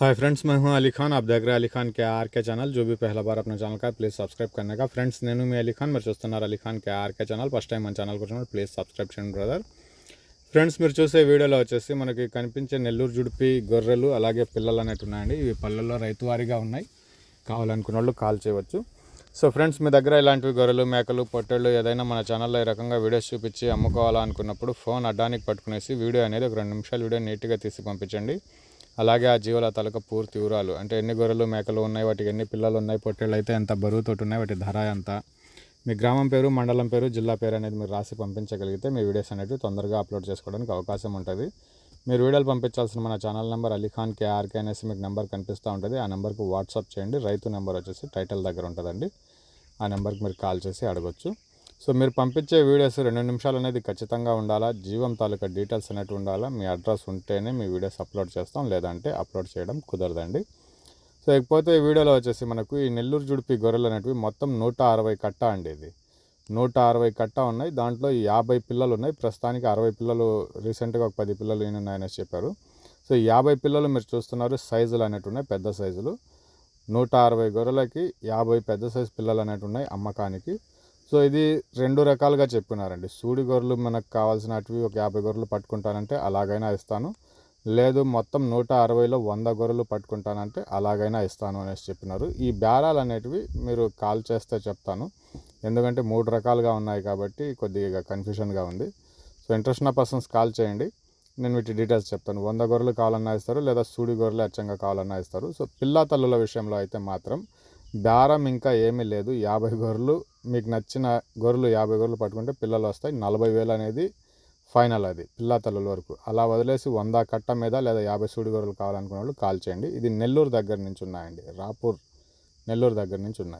Hi friends मैं हूं अली खान आप देख रहे हैं अली खान के आर के चैनल जो भी पहला बार अपने ఛానల్ का ప్లీజ్ సబ్స్క్రైబ్ करने का ఫ్రెండ్స్ నేను మీ అలీ ఖాన్ మీరు చూస్తున్నారు Ali Khan K RK channel first time మన ఛానల్కి వచ్చినప్పుడు ప్లీజ్ సబ్స్క్రైబ్ చేయండి బ్రదర్ ఫ్రెండ్స్ మీరు చూసే వీడియోలో వచ్చేసి మనకి కనిపించే నెల్లూరు జుడిపి గొర్రెలు అలాగే పిల్లలు అనేవి ఉన్నాయండి ఇవి పల్లెల్లో రైతువారీగా ఉన్నాయి కావాలనుకున్న వాళ్ళు కాల్ చేయవచ్చు సో ఫ్రెండ్స్ మీ దగ్గర ఇలాంటివి గొర్రెలు మేకలు పొట్టేళ్ళు ఏదైనా మన ఛానల్లో ఈ రకంగా వీడియోస్ చూపించి అమ్ముకోవాలనుకున్నప్పుడు ఫోన్ అడ్డానికి పట్టుకునేసి వీడియో అనేది ఒక రెండు నిమిషాలు వీడియో నీట్గా తీసి పంపించండి అలాగే ఆ జీవుల తాలూకా పూర్తి వివరాలు అంటే ఎన్ని గొర్రెలు మేకలు ఉన్నాయి వాటికి ఎన్ని పిల్లలు ఉన్నాయి పొట్టేళ్ళు అయితే ఎంత బరువుతోటి ఉన్నాయి వాటి ధర ఎంత? మీ గ్రామం పేరు మండలం పేరు జిల్లా పేరు అనేది మీరు రాసి పంపించగలిగితే మీ వీడియోస్ అనేవి తొందరగా అప్లోడ్ చేసుకోవడానికి అవకాశం ఉంటుంది. మీరు వీడియోలు పంపించాల్సిన మన ఛానల్ నెంబర్ అలీఖాన్ కేఆర్కే అనేసి మీకు నెంబర్ కనిపిస్తూ ఉంటుంది. ఆ నెంబర్కి వాట్సాప్ చేయండి. రైతు నెంబర్ వచ్చేసి టైటిల్ దగ్గర ఉంటుందండి. ఆ నెంబర్కి మీరు కాల్ చేసి అడగొచ్చు. సో మీరు పంపించే వీడియోస్ రెండు నిమిషాలు అనేది ఖచ్చితంగా ఉండాలా? జీవం తాలూకా డీటెయిల్స్ అనేవి ఉండాలా? మీ అడ్రస్ ఉంటేనే మీ వీడియోస్ అప్లోడ్ చేస్తాం. లేదంటే అప్లోడ్ చేయడం కుదరదండి. సో ఇకపోతే ఈ వీడియోలో వచ్చేసి మనకు ఈ నెల్లూరు జుడిపి గొర్రెలు అనేటివి మొత్తం నూట అరవై కట్ట అండి ఇది. నూట అరవై కట్ట ఉన్నాయి. దాంట్లో యాభై పిల్లలు ఉన్నాయి. ప్రస్తుతానికి అరవై పిల్లలు రీసెంట్గా ఒక పది పిల్లలు ఈయన చెప్పారు. సో యాభై పిల్లలు మీరు చూస్తున్నారు. సైజులు అనేటివి ఉన్నాయి. పెద్ద సైజులు. నూట అరవై గొర్రెలకి యాభై పెద్ద సైజు పిల్లలు అనేటివి ఉన్నాయి అమ్మకానికి. సో ఇది రెండు రకాలుగా చెప్పినారండి. సూడి గొర్రెలు మనకు కావాల్సినటివి ఒక యాభై గొర్రెలు పట్టుకుంటానంటే అలాగైనా ఇస్తాను. లేదు మొత్తం నూట అరవైలో వంద గొర్రెలు పట్టుకుంటానంటే అలాగైనా ఇస్తాను అనేసి చెప్పినారు. ఈ బేరాలు అనేటివి మీరు కాల్ చేస్తే చెప్తాను. ఎందుకంటే మూడు రకాలుగా ఉన్నాయి కాబట్టి కొద్దిగా కన్ఫ్యూషన్గా ఉంది. సో ఇంట్రెస్ట్ ఉన్న పర్సన్స్ కాల్ చేయండి. నేను వీటి డీటెయిల్స్ చెప్తాను. వంద గొర్రెలు కావాలన్నా ఇస్తారు లేదా సూడి గొర్రెలు అచ్చంగా కావాలన్నా ఇస్తారు. సో పిల్ల తల్లుల విషయంలో అయితే మాత్రం బేరం ఇంకా ఏమీ లేదు. యాభై గొర్రెలు మీకు నచ్చిన గొర్రెలు యాభై గొర్రెలు పట్టుకుంటే పిల్లలు వస్తాయి. నలభై వేలు అనేది ఫైనల్ అది పిల్లా తల్లుల వరకు. అలా వదిలేసి వంద కట్ట మీద లేదా యాభై సూడి గొర్రెలు కావాలనుకున్న వాళ్ళు కాల్ చేయండి. ఇది నెల్లూరు దగ్గర నుంచి ఉన్నాయండి. రాపూర్ నెల్లూరు దగ్గర నుంచి ఉన్నాయి.